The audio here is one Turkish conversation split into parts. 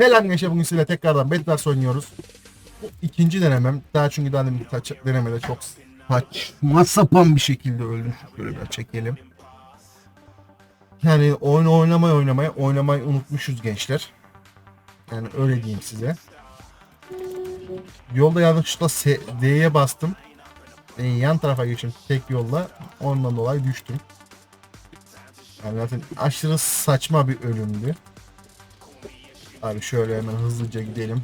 Selam gençler bugün sizinle tekrardan Bedwars oynuyoruz. Bu ikinci denemem. Daha çünkü daha demin kaç denemede çok saçma sapan bir şekilde öldüm. Şöyle biraz çekelim. Yani oyun oynamaya oynamaya oynamayı unutmuşuz gençler. Yani öyle diyeyim size. Yolda yanlışlıkla D'ye bastım. E, yan tarafa geçtim tek yolla. Ondan dolayı düştüm. Yani zaten aşırı saçma bir ölümdü. Abi şöyle hemen hızlıca gidelim.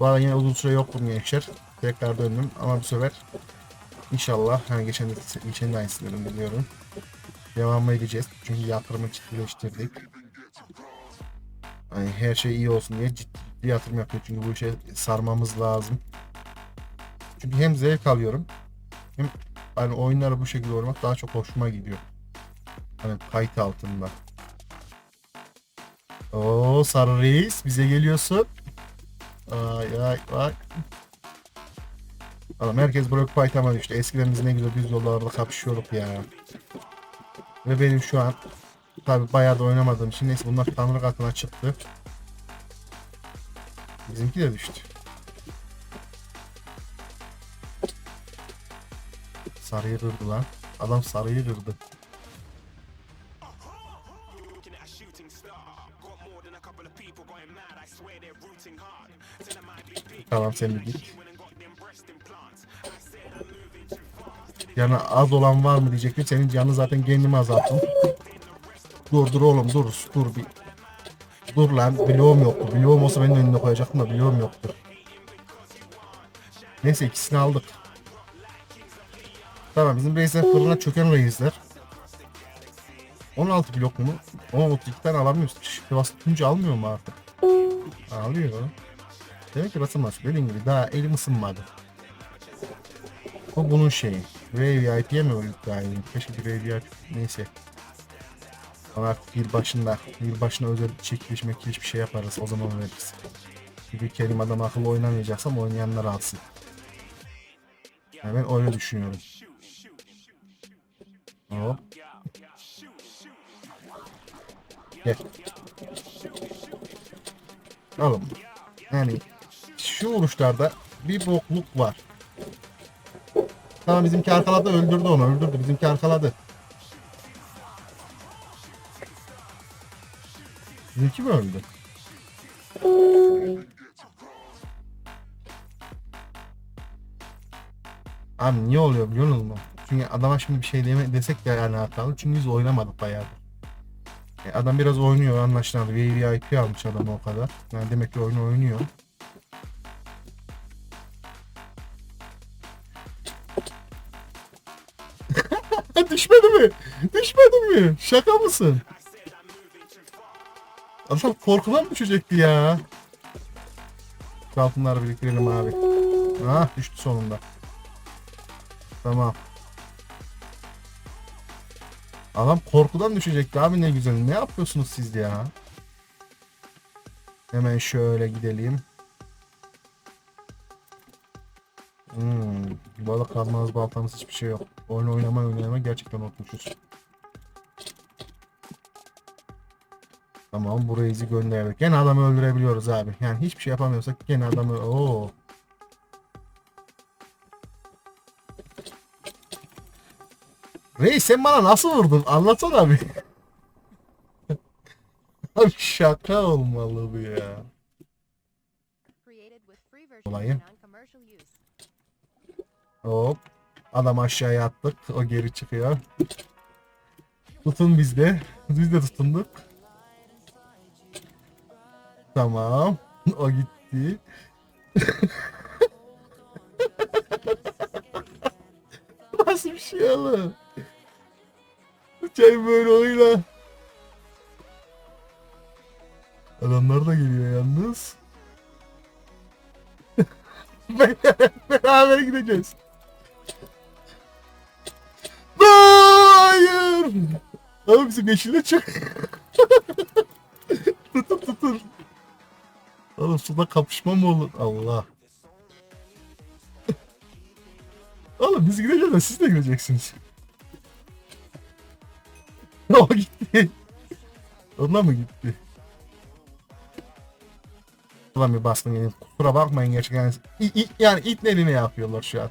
Bu arada yine uzun süre yoktum gençler. Tekrar döndüm ama bu sefer inşallah hani geçen geçen de aynısını biliyorum. Devam edeceğiz. Çünkü yatırımı ciddileştirdik. Hani her şey iyi olsun diye ciddi yatırım yapıyor. Çünkü bu işe sarmamız lazım. Çünkü hem zevk alıyorum hem hani oyunları bu şekilde oynamak daha çok hoşuma gidiyor. Hani kayıt altında. Oo sarı reis bize geliyorsun. Ay ay ay. Adam herkes Brock Python'a düştü. Eskiden biz ne güzel düz yollarda kapışıyorduk ya. Ve benim şu an tabi bayağı da oynamadığım için neyse bunlar tanrı katına çıktı. Bizimki de düştü. Sarıyı kırdı lan. Adam sarıyı kırdı. Tamam sen de git. Yani az olan var mı diyecektim. Senin canını zaten kendime azalttım. Dur dur oğlum dur dur bir. Dur lan bloğum yoktu. Bloğum olsa ben de önüne koyacaktım da bloğum yoktu. Neyse ikisini aldık. Tamam bizim reisler fırına çöken reisler. 16 blok mu? 32 tane alamıyoruz. Şifre tutunca almıyor mu artık? Alıyor. Demek ki basılmaz. Dediğim gibi daha elim ısınmadı. O bunun şeyi. VVIP'ye mi öldük daha iyi? Keşke bir VVIP neyse. Ama artık yıl başında, yıl başına özel çekiliş mekiliş bir şey yaparız. O zaman veririz. Çünkü kelim adam akıllı oynamayacaksam oynayanlar alsın. Yani ben öyle düşünüyorum. Hop. Gel. Oğlum. Yani şu vuruşlarda bir bokluk var. Tamam bizimki arkaladı öldürdü onu öldürdü bizimki arkaladı. Bizimki mi öldü? Abi niye oluyor biliyor musun? Çünkü adama şimdi bir şey deme, desek de yani hatalı. Çünkü biz oynamadık bayağı. E, adam biraz oynuyor anlaşılan. VIP almış adam o kadar. Yani demek ki oyunu oynuyor. Şaka mısın? Adam korkudan düşecekti ya? Altınları biriktirelim abi. Ah düştü sonunda. Tamam. Adam korkudan düşecekti abi ne güzel. Ne yapıyorsunuz siz ya? Hemen şöyle gidelim. Hmm, balık kalmaz baltamız hiçbir şey yok. Oyun oynama oynama gerçekten unutmuşuz. Tamam bu reisi gönderdik. Gene adamı öldürebiliyoruz abi. Yani hiçbir şey yapamıyorsak gene adamı... Oo. Reis sen bana nasıl vurdun? Anlatsana abi. abi şaka olmalı bu ya. Olayı. Hop. Adam aşağıya attık. O geri çıkıyor. Tutun bizde. Biz de tutunduk. Tamam. O gitti. Nasıl bir şey oğlum? Çay böyle oyla. Adamlar da geliyor yalnız. Beraber gideceğiz. Hayır. Abi bizim yeşile çık. Suda kapışma mı olur? Allah. Oğlum biz gideceğiz de siz de gideceksiniz. o gitti. Ondan mı gitti? Şuradan bir baskın gelin. Kusura bakmayın gerçekten. Yani, i- i- yani it eline yapıyorlar şu an.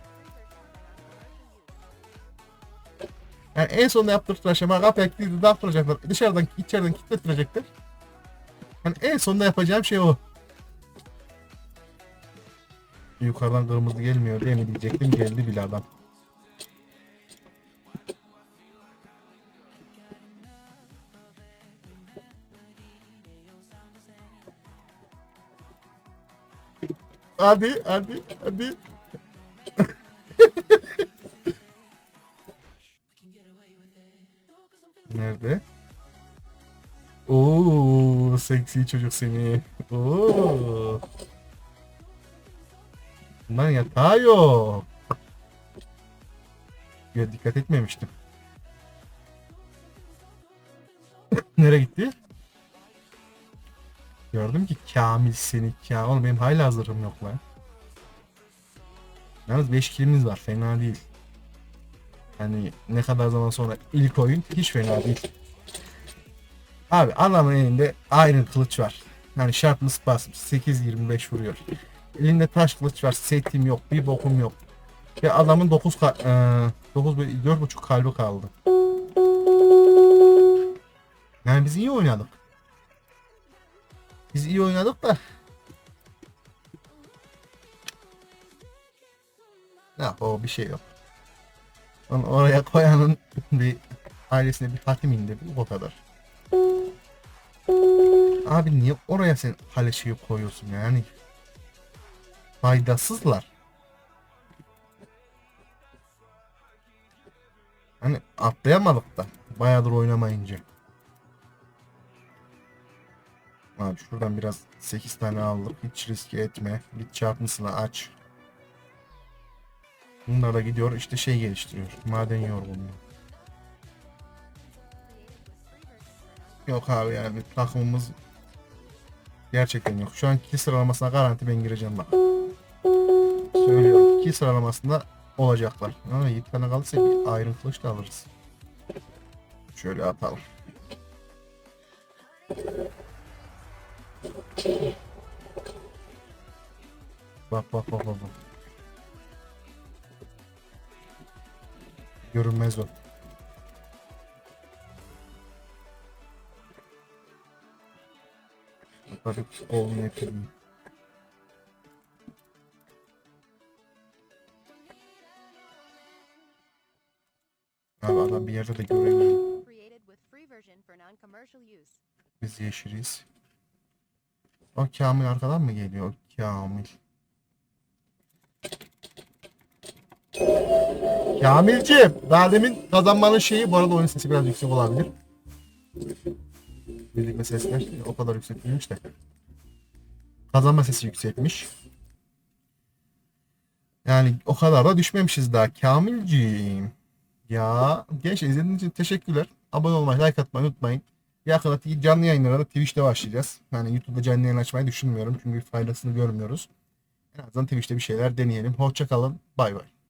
Yani en sonunda yaptırdıkları şey bana kapıya kilidi dağıttıracaklar. Dışarıdan içeriden kilitlettirecekler. Yani en sonunda yapacağım şey o. Yukarıdan kırmızı gelmiyor diye mi diyecektim geldi bile adam. Hadi hadi hadi. Nerede? Oo, seksi çocuk seni. Oo. Bunların yatağı yok. Ya dikkat etmemiştim. Nereye gitti? Gördüm ki Kamil seni Kamil. Oğlum benim hala hazırım yok lan. Yalnız 5 kilimiz var. Fena değil. Yani ne kadar zaman sonra ilk oyun hiç fena değil. Abi adamın elinde Iron kılıç var. Yani sharpness bas 8.25 vuruyor. Elinde taş kılıç var. Setim yok. Bir bokum yok. Ve adamın 9 ka e, 9 böyle 4.5 kalbi kaldı. Yani biz iyi oynadık. Biz iyi oynadık da yap o bir şey yok. Onu oraya koyanın bir ailesine bir hatim indi o kadar. Abi niye oraya sen haleşeyi koyuyorsun yani? Faydasızlar. Hani atlayamadık da bayağıdır oynamayınca. Abi şuradan biraz 8 tane aldık. Hiç riske etme. Git çarpmasını aç. Bunlar da gidiyor işte şey geliştiriyor. Maden yorgunluğu. Yok abi yani takımımız gerçekten yok. Şu an kill sıralamasına garanti ben gireceğim bak. Söylüyorum. Kill sıralamasında olacaklar. Ama 7 tane kalırsa bir Iron Kılıç da alırız. Şöyle atalım. Bak bak bak bak. Görünmez o. Tabii kolunu yapayım. Adam bir yerde de use. Biz yeşiliz. O Kamil arkadan mı geliyor? Kamil. Kamilciğim, daha demin kazanmanın şeyi bu arada oyun sesi biraz yüksek olabilir. Birlikte sesler o kadar yüksek değilmiş de. Kazanma sesi yüksekmiş. Yani o kadar da düşmemişiz daha. Kamilciğim. Ya gençler izlediğiniz için teşekkürler. Abone olmayı, like atmayı unutmayın. Yakında canlı yayınlara da Twitch'te başlayacağız. Yani YouTube'da canlı yayın açmayı düşünmüyorum. Çünkü faydasını görmüyoruz. En azından Twitch'te bir şeyler deneyelim. Hoşça kalın. Bay bay.